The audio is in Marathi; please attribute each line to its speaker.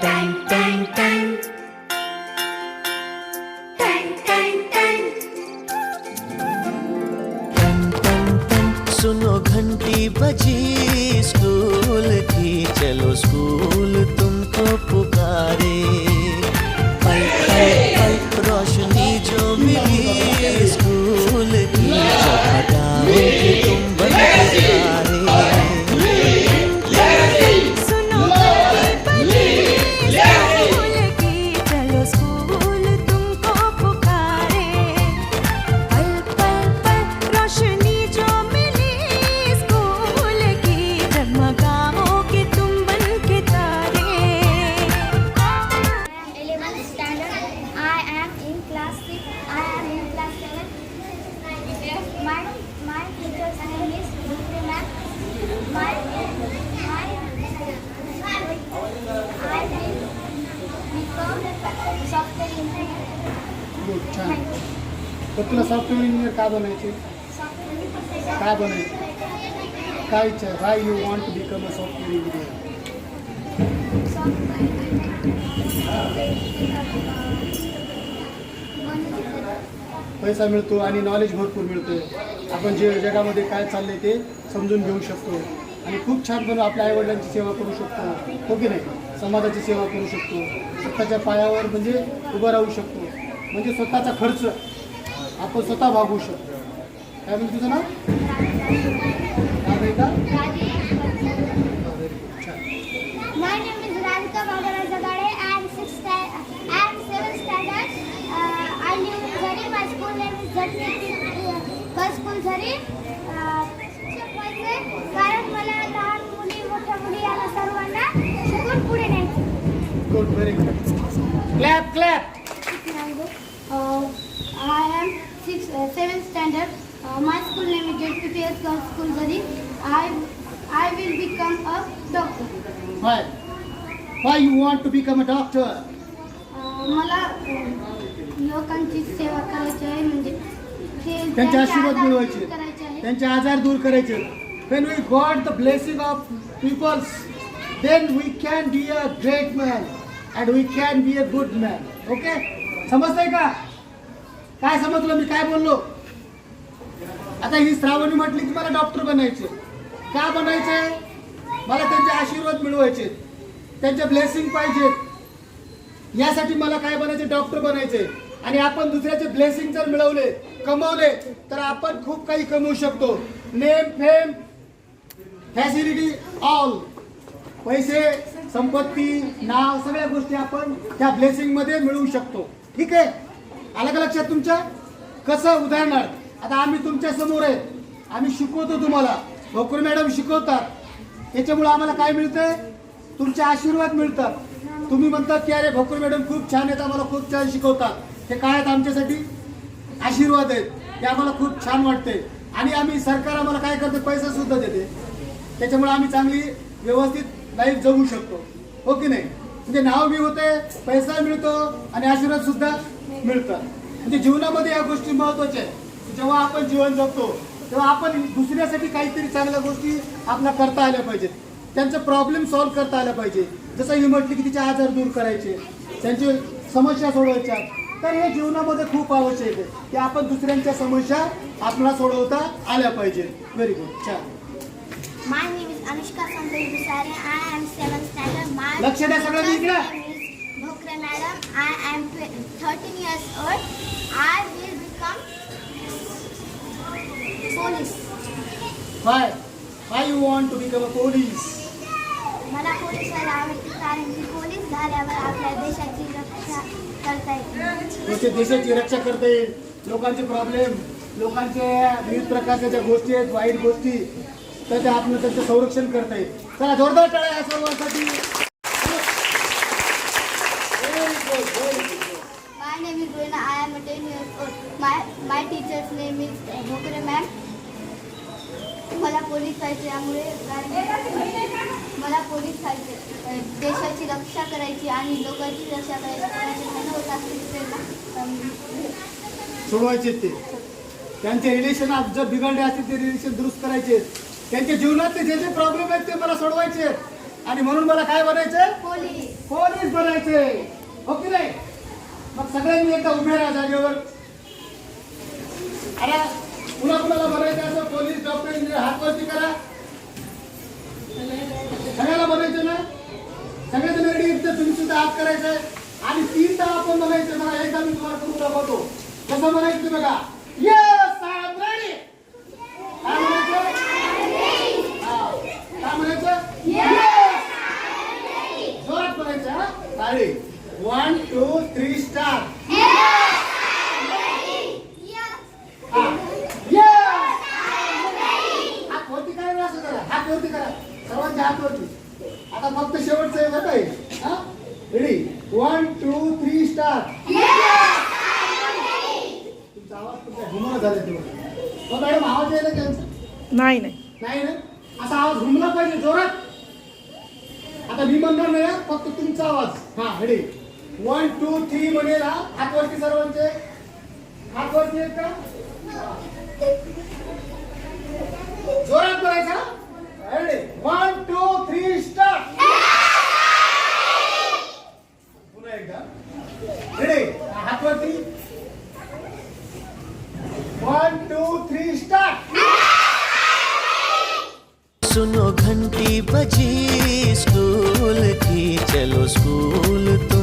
Speaker 1: Tang, tang, tang. Tang, tang,
Speaker 2: टन टन टन सुनो घंटी बजी स्कूल की चलो स्कूल तुमको पुकारे
Speaker 3: class 6. I am in class 7. My, my teacher's name is Dupri ma'am. My, my, I will become software engineer.
Speaker 4: Good छान. तर तुला सॉफ्टवेअर इंजिनियर का बनायचे काय बनायचे काय इच्छा why you want to become a software engineer पैसा मिळतो आणि नॉलेज भरपूर मिळतं आपण जे जगामध्ये काय चाललंय ते समजून घेऊ शकतो. आणि खूप छान बनवून आपल्या आईवडिलांची सेवा करू शकतो. हो की नाही? समाजाची सेवा करू शकतो. स्वतःच्या पायावर म्हणजे उभं राहू शकतो. म्हणजे स्वतःचा खर्च. आपण स्वतः भागवू शकतो. काय म्हणजे तुझं नाव? का व्हेरी गुड छान
Speaker 3: My name is Radhika Bhabara Zagade. I am sixth sta- I am seventh standard. Uh, I live in Zari. My Zari. Uh, शिक्षक व्हायचे कारण मला लहान मुली मोठ्या मुली यांना सर्वांना शिकून पुढे न्यायचे
Speaker 4: good very good clap clap
Speaker 3: Uh, I am sixth, uh, seventh standard. Uh, my school name is JPPS Girls School Zari. I I will become a doctor.
Speaker 4: Why why you want to become a doctor
Speaker 3: अं, मला अं, लोकांची सेवा करायची आहे म्हणजे ते
Speaker 4: त्यांचे आशीर्वाद
Speaker 3: आजार
Speaker 4: मिळवायचे.
Speaker 3: दूर करायचे आहे
Speaker 4: त्यांचे आजार दूर करायचे. When we got the blessing of peoples then we can be a great man and we can be a good man okay समजतंय का? काय समजलं? मी काय बोललो? आता ही श्रावणी म्हटली की मला डॉक्टर बनायचे. का बनायचे? मला त्यांचे आशीर्वाद मिळवायचे. त्यांचे ब्लेसिंग पाहिजेत. यासाठी मला काय बनायचे? डॉक्टर बनायचे. आणि आपण दुसऱ्याचे ब्लेसिंग जर मिळवले कमवले तर आपण खूप काही कमवू शकतो. नेम फेम फॅसिलिटी ऑल पैसे संपत्ती नाव सगळ्या गोष्टी आपण त्या ब्लेसिंगमध्ये मिळवू शकतो. ठीक आहे? आलं का लक्षात तुमच्या? कसं? उदाहरणार्थ आता आम्ही तुमच्यासमोर आहे. आम्ही शिकवतो तुम्हाला. भोकर मॅडम शिकवतात. त्याच्यामुळे आम्हाला काय मिळतंय? तुमचे आशीर्वाद मिळतात. तुम्ही म्हणतात की अरे भोकर मॅडम खूप छान आहेत. आम्हाला खूप छान शिकवतात. ते काय आहेत आमच्यासाठी? आशीर्वाद आहेत. ते आम्हाला खूप छान वाटते आणि आम्ही सरकार आम्हाला काय करते? पैसा सुद्धा देते. त्याच्यामुळे आम्ही चांगली व्यवस्थित लाईफ जगू शकतो. हो की नाही? म्हणजे नाव बी होते पैसा मिळतो आणि आशीर्वाद सुद्धा मिळतात. म्हणजे जीवनामध्ये या गोष्टी महत्त्वाच्या आहेत. जेव्हा आपण जीवन जगतो तेव्हा आपण दुसऱ्यासाठी काहीतरी चांगल्या गोष्टी आपल्या करता आल्या पाहिजेत. त्यांचं प्रॉब्लेम सॉल्व्ह करता आल्या पाहिजे जसं ही म्हटली की तिचे आजार दूर करायचे. त्यांची समस्या सोडवायच्या. तर हे जीवनामध्ये खूप आवश्यक आहे की आपण दुसऱ्यांच्या समस्या आपल्याला सोडवता आल्या पाहिजे. व्हेरी गुड छान लक्ष द्या सगळं
Speaker 3: मी
Speaker 4: इकडं.
Speaker 3: मला पोलीस व्हायला आवडते कारण की पोलीस झाल्यावर आपल्या देशाची रक्षा
Speaker 4: तुमच्या देशाची रक्षा करता येईल लोकांचे प्रॉब्लेम लोकांचे विविध प्रकारच्या ज्या गोष्टी आहेत वाईट गोष्टी तर त्या आपण त्यांचं संरक्षण करता येईल चला जोरदार टाळ्या या सर्वांसाठी Very good, very good.
Speaker 3: My name is Rina. I am 10 years old. My my teacher's name is Bhokre ma'am. मला पोलीस व्हायचे त्यामुळे कारण मला पोलीस व्हायचे अ, देशाची रक्षा करायची आणि लोकांची रक्षा करायची. होत असतील त्यांना
Speaker 4: सोडवायचे ते. त्यांचे रिलेशन जर बिघडले असतील ते रिलेशन दुरुस्त करायचे. त्यांच्या जीवनातले जे जे प्रॉब्लेम आहेत ते मला सोडवायचे. आणि म्हणून मला काय बनायचंय?
Speaker 3: पोलीस.
Speaker 4: पोलीस बनायचे. हो की नाही? मग सगळ्यांनी एकदा उभे राहा जागेवर. अरे कुणा कुणाला बनायचं असं पोलीस डॉक्टर इंजिनियर हात वरती करा सगळ्याला बनायचं ना सगळेजण रेडी आहेत करायचंय आणि तीनदा आपण म्हणायचं बघा एकदा मी तुम्हाला करून दाखवतो. कसं म्हणायचं ते बघा. येस काय म्हणायचं? हा. काय म्हणायचं? जोरात म्हणायचं हा. वन टू थ्री स्टार हात वरती करा. हात वरती करा. सर्वांच्या हात वरती. आता फक्त शेवटचं आहे ready one two three star तुमचा आवाज तुमच्या घुमला झाला तेव्हा. मग मॅडम आवाज यायला त्यांचा
Speaker 5: नाही नाही.
Speaker 4: नाही ना? असा आवाज घुमला पाहिजे जोरात. आता मी म्हणणार नाही हा, फक्त तुमचा आवाज. हा रेडी वन टू थ्री म्हणेल हा. हातवरती सर्वांचे. हातवरती आहेत का जोरात बोलायचा ready one two three start पुन्हा एकदा रेडी हातवरती वन टू थ्री स्टार्ट
Speaker 2: सुनो घंटी बजी स्कूल की चलो स्कूल तो